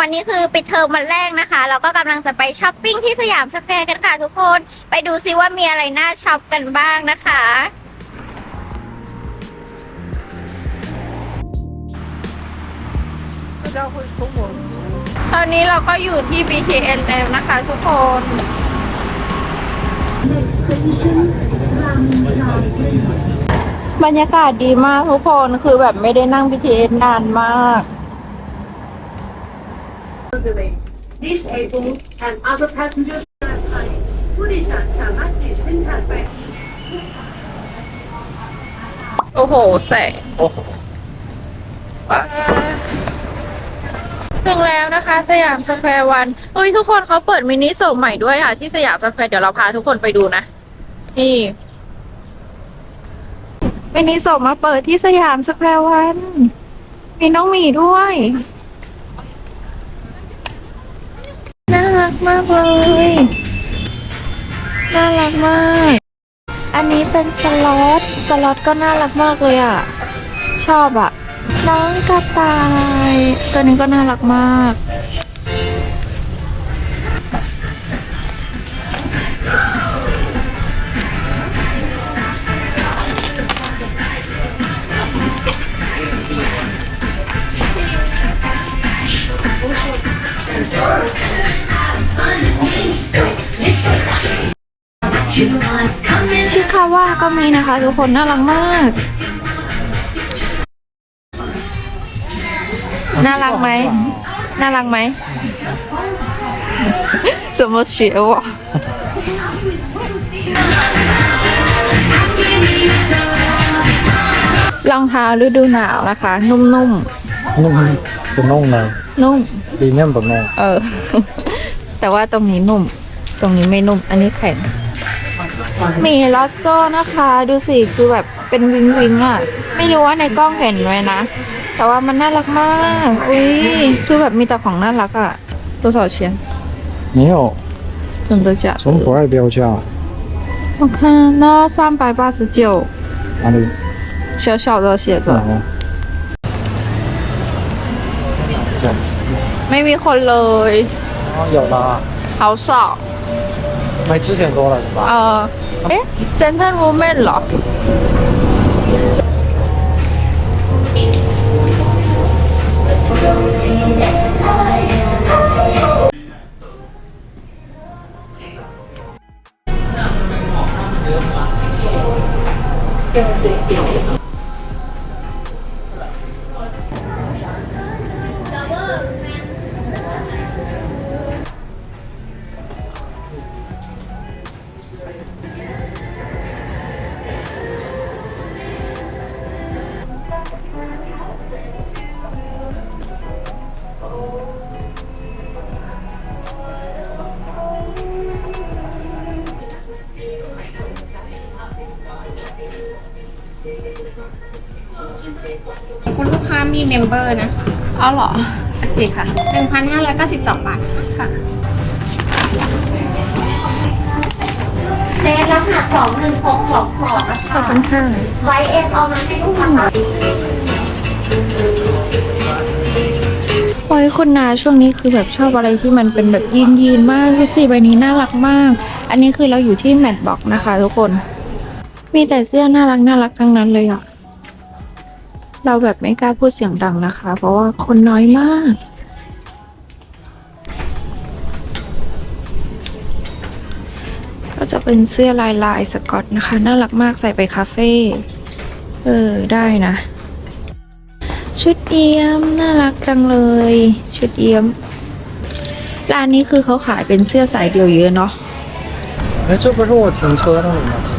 วันนี้คือปิดเทอมวันแรกนะคะ เราก็กำลังจะไปช้อปปิ้งที่สยามสแควร์กันค่ะทุกคน ไปดูซิว่ามีอะไรน่าช็อปกันบ้างนะคะตอนนี้เราก็อยู่ที่ BTS แล้วนะคะทุกคน บรรยากาศดีมากทุกคน คือแบบไม่ได้นั่ง BTS นานมาก disabled, and other passengers on our plane. ผู้โดยสารสามารถเปลี่ยนเส้นทางไป โอ้โห แสงว้าวถึงแล้วนะคะ สยามสแควร์วันเอ้ย ทุกคนเขาเปิดมินิโซนใหม่ด้วยอะ ที่สยามสแควร์เดี๋ยวเราพาทุกคนไปดูนะ นี่ มินิโซนมาเปิดที่สยามสแควร์วัน มีน้องหมีด้วย น่า รักมากเลย น่ารักมาก อันนี้เป็นสล็อต สล็อตก็น่ารักมากเลยอะ ชอบอะ น้องกระต่าย ตัวนี้ก็น่ารักมาก ชิคาว่าก็มีนะคะทุกคนน่ารักมาก น่ารักไหม น่ารักไหม 怎么学我รองเท้าฤดูหนาวนะคะ นุ่ม นุ่มเป็นนุ่มเลย ๆ นุ่ม พรีเมียมแบบนี้ เออ แต่ว่าตรงนี้นุ่ม ตรงนี้ไม่นุ่ม อันนี้แข็ง มีลอสโซ่นะคะ ดูสิ คือแบบเป็นวิงวิงอ่ะ ไม่รู้ว่าในกล้องเห็นไหมนะ แต่ว่ามันน่ารักมาก อุ้ย คือแบบมีแต่ของน่ารักอ่ะ ตัว少钱没有真的假从国的外标价我看那三百八十九哪里？小小的写着哦，这样 ไม่มีคนเลย 啊，有吗？好少。买之前多了是吧？啊、呃，哎，Gentlewoman 了。 คุณลูกค้ามีเมมเบอร์นะเอาเหรอ โอเคค่ะ 1,592 บาท ค่ะเลขลักษณะสองหนึ่งหกสองสองนะขอบคุณค่ะไว้เอสเอามาให้ลูกค้าโอ้ยคุณนาช่วงนี้คือแบบชอบอะไรที่มันเป็นแบบยีนยีนๆมากดูสิใบนี้น่ารักมาก อันนี้คือเราอยู่ที่แมทบ็อกนะคะทุกคน มีแต่เสื้อน่ารักน่ารักทั้งนั้นเลยอะเราแบบไม่กล้าพูดเสียงดังนะคะ เพราะว่าคนน้อยมาก ก็จะเป็นเสื้อลายลายสกอตนะคะ น่ารักมากใส่ไปคาเฟ่เออได้นะ ชุดเอี้ยมน่ารักจังเลย ชุดเอี้ยมร้านนี้คือเขาขายเป็นเสื้อสายเดียวเยอะเนาะ 哎，这不是我停车那里吗？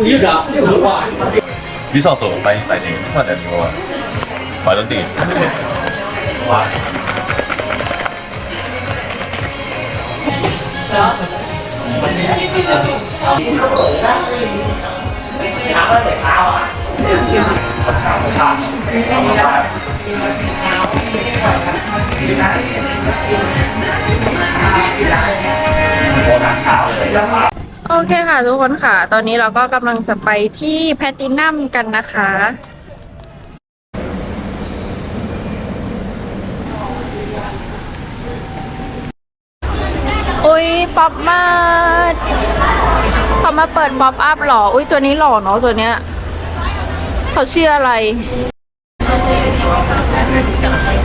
一张六十块。 你上手反应反应，快点给我，反正定。 เคค่ะทุกคนค่ะ ตอนนี้เราก็กำลังจะไปที่แพตตินัมกันนะคะ อุ้ยป๊อปมาเขามาเปิดป๊อปอัพหรอ อุ้ยตัวนี้หล่อเนาะตัวเนี้ย เขาชื่ออะไร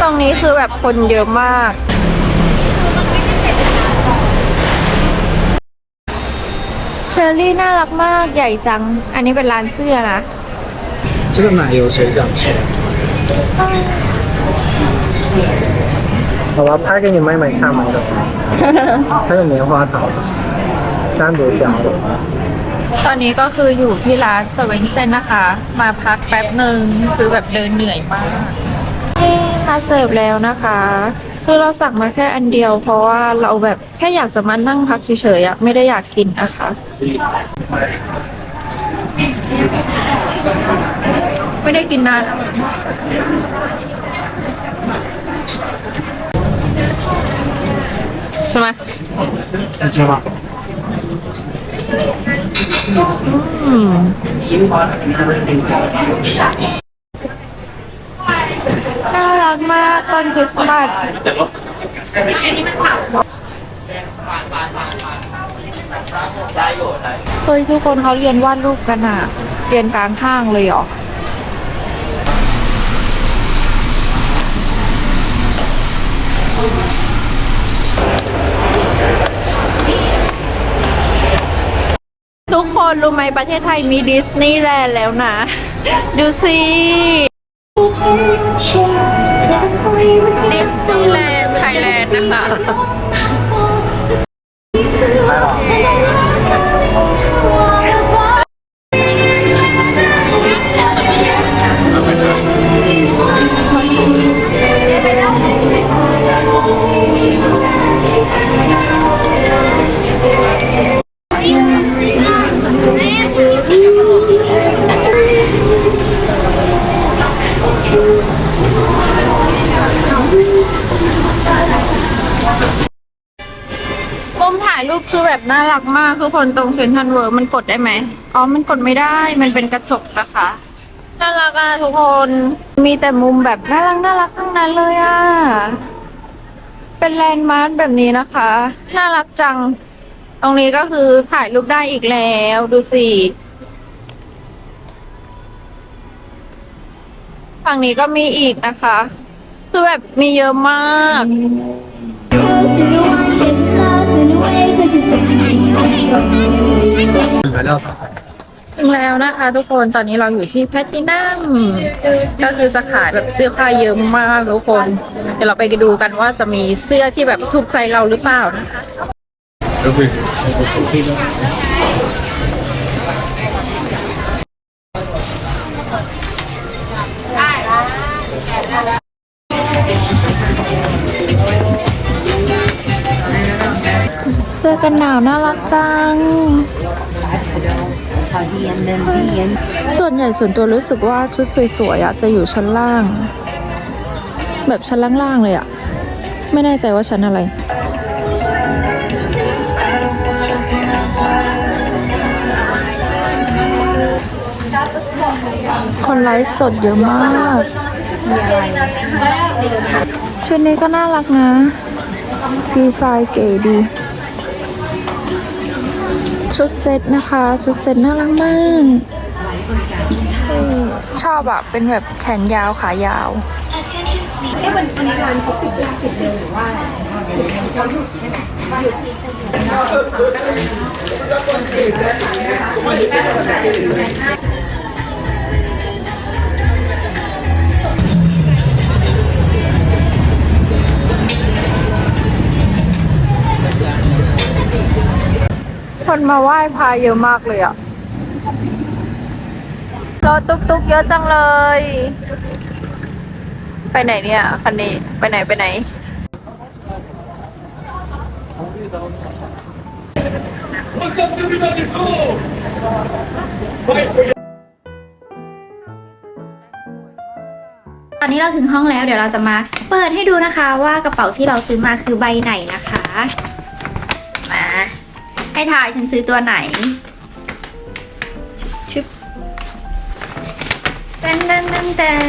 ตรงนี้คือแบบคนเยอะมาก เชอรี่น่ารักมากใหญ่จัง อันนี้เป็นร้านเสื้อนะ 这个奶油谁想吃？好吧，拍给你妹妹看嘛，这个还有棉花糖，单独加的。 ตอนนี้ก็คืออยู่ที่ร้านสวิงเซนนะคะ มาพักแป๊บหนึ่งคือแบบเดินเหนื่อยมากเอ๊ะมาเสิร์ฟแล้วนะคะ คือเราสั่งมาแค่อันเดียว เพราะว่าเราแบบแค่อยากจะมานั่งพักเฉยๆอะไม่ได้อยากกินนะคะไม่ได้กินนานใช่ไหมใช่ไหมอืม รักมากตอนคริสต์มาสเฮ้ยทุกคนเขาเรียนวาดรูปกันอะเรียนกลางห้างเลยเหรอทุกคนรู้ไหมประเทศไทยมีดิสนีย์แลนด์แล้วนะ ดูสิ ดิสนีย์แลนด์ไทยแลนด์นะคะ น่ารักมากทุกคนตรงเซนทรัลเวิร์มันกดได้ไหมอ๋อมันกดไม่ได้มันเป็นกระจกนะคะน่ารักอะทุกคนมีแต่มุมแบบน่ารักน่ารักทั้งนั้นเลยอะเป็นแลนด์มาร์คแบบนี้นะคะ น่ารักจัง ตรงนี้ก็คือถ่ายรูปได้อีกแล้วดูสิฝั่งนี้ก็มีอีกนะคะ คือแบบมีเยอะมาก ถึงแล้วนะคะทุกคนตอนนี้เราอยู่ที่แพตตินัมก็คือจะขายแบบเสื้อผ้าเยอะมากทุกคน เดี๋ยวเราไปดูกันว่าจะมีเสื้อที่แบบถูกใจเราหรือเปล่านะคะได้แล้ว สื้อกันหนาวน่ารักจัง ส่วนใหญ่ส่วนตัวรู้สึกว่าชุดสวยๆอะจะอยู่ชั้นล่าง แบบชั้นล่างๆเลยอะไม่แน่ใจว่าชั้นอะไรคนไลฟ์สดเยอะมากชุดนี้ก็น่ารักนะ ดีไซน์เก๋ดี ชุดเซ็ตนะคะ ชุดเซ็ตน่ารักมากชอบอะเป็นแบบแขนยาวขายาวเอ๊ะมันอันนี้ร้านเขาปิดยาปิดเร็วหรือว่าเขาหยุดใช่ไหมหยุด คนมาไหว้พระเยอะมากเลยอะรถตุกตุกๆเยอะจังเลย ไปไหนเนี่ยคันนี้ไปไหนไปไหน ตอนนี้เราถึงห้องแล้วเดี๋ยวเราจะมา เปิดให้ดูนะคะว่ากระเป๋าที่เราซื้อมาคือใบไหนนะคะ ให้ทายฉันซื้อตัวไหนชึบแตนแตนแตนแตน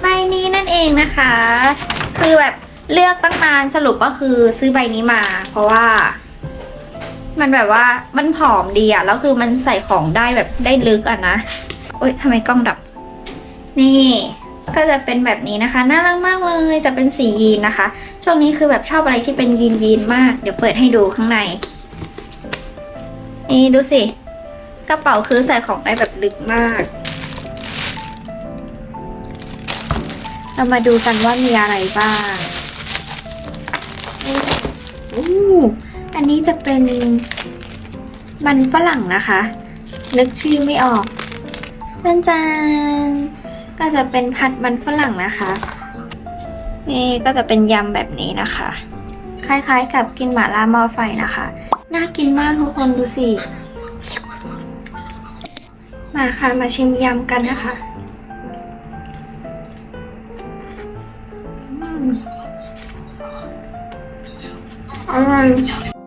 ใบนี้นั่นเองนะคะ คือแบบเลือกตั้งนานสรุปก็คือซื้อใบนี้มา เพราะว่า มันแบบว่ามันผอมดีอะแล้วคือมันใส่ของได้แบบได้ลึกอะนะโอ๊ยทำไมกล้องดับ นี่ ก็จะเป็นแบบนี้นะคะ น่ารักมากเลยจะเป็นสียีนนะคะ ช่วงนี้คือแบบชอบอะไรที่เป็นยีนยีนมาก เดี๋ยวเปิดให้ดูข้างใน นี่ดูสิ กระเป๋าคือใส่ของได้แบบลึกมาก เรามาดูกันว่ามีอะไรบ้างอู้อันนี้จะเป็นมันฝรั่งนะคะ นึกชื่อไม่ออกจานจาน ก็จะเป็นผัดมันฝรั่งนะคะ นี่ก็จะเป็นยำแบบนี้นะคะ คล้ายๆกับกินหม่าล่าหม้อไฟนะคะ น่ากินมากทุกคนดูสิ มาค่ะมาชิมยำกันนะคะอืมอร่อย